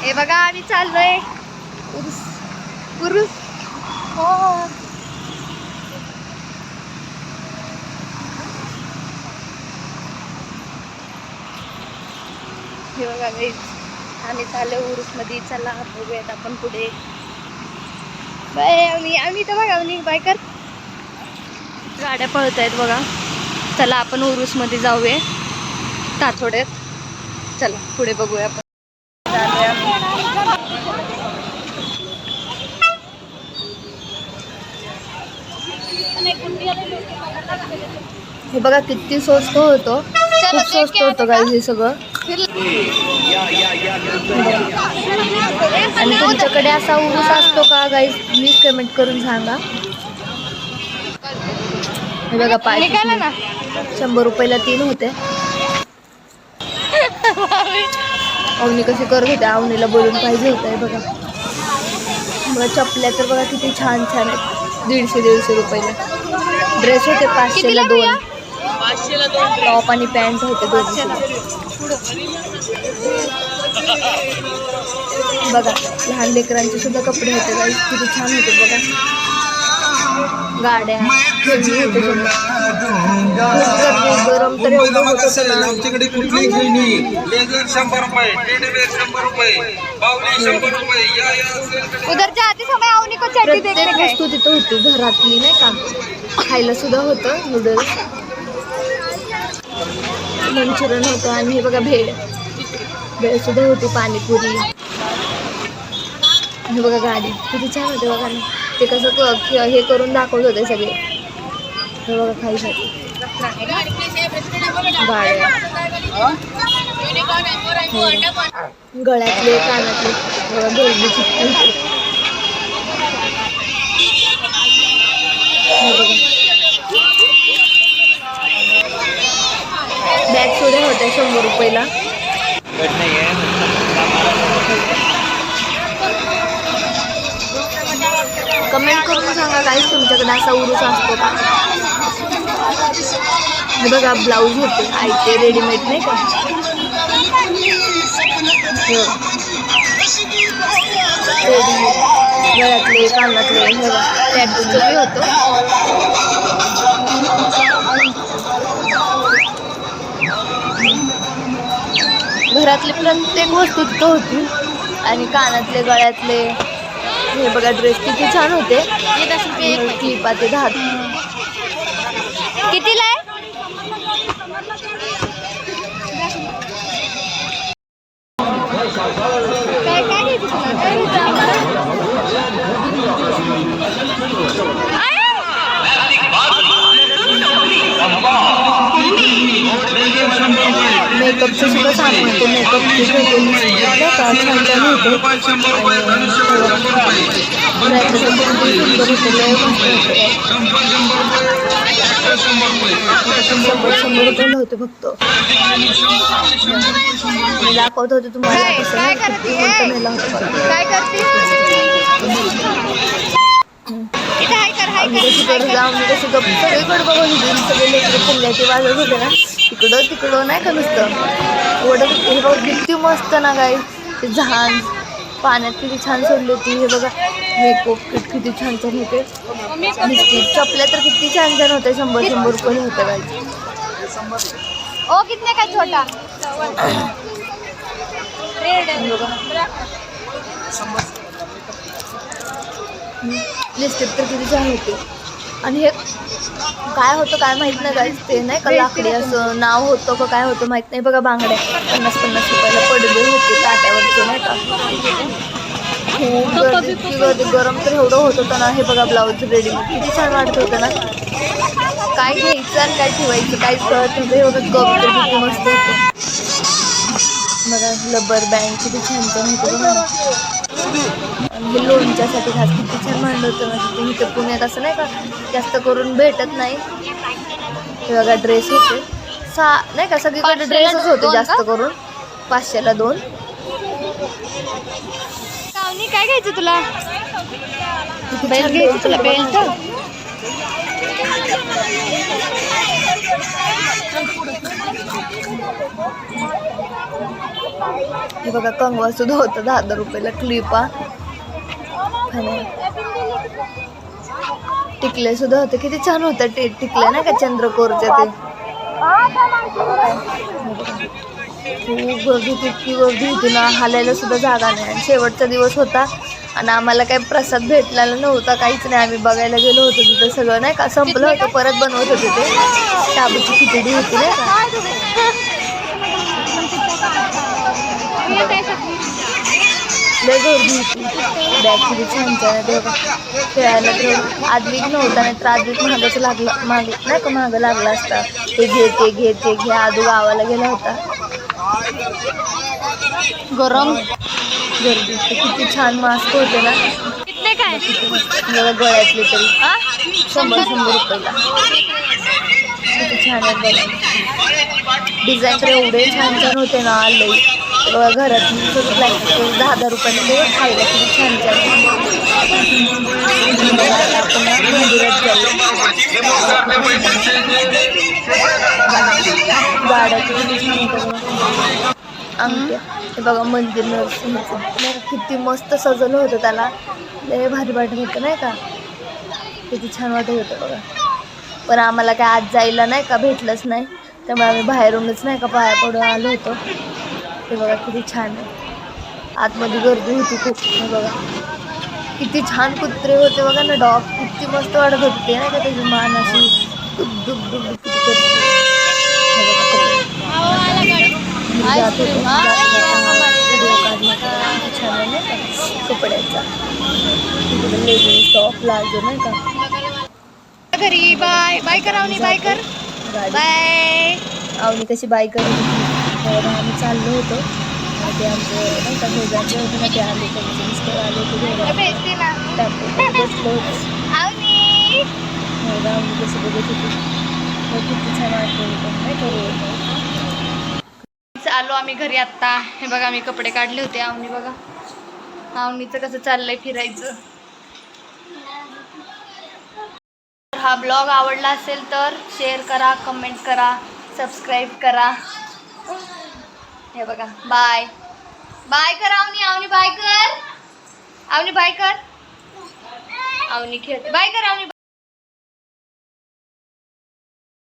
हे बघा आम्ही चाललोय. उरुस. उरुस. हो. हे बघा guys, आम्ही चाललो उरुसमध्ये चला बघूयात आपण पुढे. बाय आम्ही आम्ही तर बघा आम्ही. बायकर गाड्या पळत आहेत बघा. चला आपण उरुसमध्ये जाऊया. ताथोड्यात. चला पुढे बघूया आपण. हे बघा किती स्वस्त होतो. खूप स्वस्त होतं गाईज हे सगळं. आणि तुमच्याकडे असा उरूस असतो का गाईज प्लीज कमेंट करून सांगा. हे बघा पाय ना. शंभर रुपयाला तीन होते. अवनी कशी करत होते अवनीला बोलून पाहिजे होतं हे बघा. बघा चपल्या तर बघा किती छान छान आहेत. दीडशे दीडशे रुपयाला. ड्रेस होते पाचशेला दोन. टॉप आणि पॅन्ट होते दोनशे बघा लहान लेकरांचे सुद्धा कपडे होते किती छान होते बघा. गाड्या गरम तर एवढं आमच्याकडे कुठली खेळणी लेझर शंभर रुपये शंभर रुपये बावली शंभर रुपये या या असेल उधर जाते समय आवनी को वस्तू तिथं होती घरातली नाही का? खायला सुद्धा होतं नूडल्स मंचुरियन होतं आणि हे बघा भेळ. भेळ सुद्धा होती पाणीपुरी. हे बघा गाडी किती छान होते बघा ना. ते कसं क- हे करून दाखवत होते सगळे. हे बघा खाईसाठी गाड्या गळ्यातले कानातले बघा कमेंट करून सांगा काहीच तुमच्याकडे असा उरूस असतो का? हे बघा ब्लाऊज होते ऐकते रेडीमेड नाही का? हो. रेडीमेड गळ्यातले कानातले हे बघा टॅटूचं बी होतं. प्रत्येक वस्तू तिथं होती. आणि कानातले गळ्यातले हे बघा ड्रेस किती छान होते. क्लिपा ते दहा. कितीला आहे? काय काय घ्यायचं तुला काय घ्यायचं मेकअपचं सुद्धा सामान होतं मेकअपचे छान होते शंभर रुपये होतं फक्त दाखवत होते तुम्हाला कसं काय किती करते? मोठं नेलं होतं बघा. काय करते इथे हाय कर हाय आम्ही कर कशी करत जाऊ आम्ही कशी गप्प सगळीकडे होते सगळे लेकरं पुण्याचे वाजत होते ना तिकडं तिकडं नाही का नुसतं? ओढत हे बघ किती मस्त ना गाई. ते झाड पाण्यात किती छान सोडली होती. हे बघा मेकअप किट किती छान छान होते. बिस्किट चपल्या तर किती छान छान होते. शंभर शंभर रुपये होते गाई ओ कितने का छोटा? रेड. लिस्टेड तर किती छान होते. आणि हे काय होतं काय माहीत नाही काहीच ते नाही का लाकडी असं नाव होतं का काय होतं माहीत नाही. बघा बांगड्या पन्नास पन्नास रुपयाला पडले होते ताट्यावरचे नाही का. गर्दी इतकी गर्दी गरम तर एवढं होत होतं ना. हे बघा ब्लाऊज रेडीमेड किती छान वाटत होतं ना. काय घ्यायचं आणि काय ठेवायचं काहीच कळत नव्हतं. हे बघा तर किती मस्त होतं. बघा लबर बँड किती छान पण होतं हे लोणच्यासाठी खास किती छान मांडलं होतं ना तिथे इथे पुण्यात असं नाही का जास्त करून भेटत नाही. हे बघा ड्रेस होते. सा नाही का सगळीकडे ड्रेसच होते जास्त? करून. पाचशेला दोन. काय घ्यायचं तुला? बेल्ट घ्यायचं तुला बेल्ट. हे बघा कंगवा सुद्धा होतं दहा दहा रुपयाला क्लिपा आणि टिकले सुद्धा होते किती छान होतं ते टिकले ना का चंद्रकोरचे ते? खूप गर्दी होती, गर्दी होती ना हालायला सुद्धा जागा नाही. आणि शेवटचा दिवस होता. आणि आम्हाला काही प्रसाद भेटलेला नव्हता काहीच नाही. आम्ही बघायला गेलो होतो तिथं सगळं नाही का? संपलं होतं परत बनवत होते ते. शाबूची खिचडी होती नाही का? लय गर्दी होती. बॅग छान खेळायला तर आदवीक नव्हता नाही तर आदवीक महागाचं लागलं माग नाही का महागं लागला असता. ते घे ते घे ते घे. आदू गावाला गेला होता. गरम. गर्दी किती छान मास्क होते ना। कितने काय मला गळ्यातले तरी शंभर शंभर रुपयाला किती छान बघा डिझाईन तर एवढे छान छान होते ना लई घरात सगळं प्लॅस्टिक दहा ते खायला किती छान छान बघा, आपण मंदिरात जाऊ गाड्या किती छान होत्या आमच्या हे बघा मंदिर नरसिंहचं. बघा, किती मस्त सजवलं होतं त्याला. लय भारी वाटत होतं नाही का? किती छान वाटत होतं बघा. पण आम्हाला काय आज जायला नाही का भेटलंच नाही. त्यामुळे आम्ही बाहेरूनच नाही का पाया पडून आलो होतो. हे बघा किती छान आहे. आतमध्ये गर्दी होती खूप हे बघा. किती छान कुत्रे होते बघा ना डॉग. किती मस्त वाटत होते नाही का? त्याची मान अशी दुब दुब दुब दुब किती करते. हे बघा कपडे. मी जात होते, व्हिडिओ छान आहे नाही का कपड्याचा लेगिन्स टॉप प्लाझो नाही का घरी बाय बाय कर बाय कर आवनी कशी बाय तर आम्ही चाललो होतो. ते आमचे नाही का शेजारचे होते ना ते आले त्यांचे मिस्टर आले होते बसलो आवनी. कशी बघत होती. किती छान वाटत होतं. नाही का? आलो आम्ही घरी आत्ता. हे बघा आम्ही कपडे काढले होते. आवनी बघा. आवनीचं कसं चाललंय फिरायचं. हा ब्लॉग आवडला असेल तर शेअर करा कमेंट करा सबस्क्राईब करा. हे बघा बाय बाय कर आवनी. आवनी बाय कर. आवनी बाय कर. आवनी खेळते बाय कर आवनी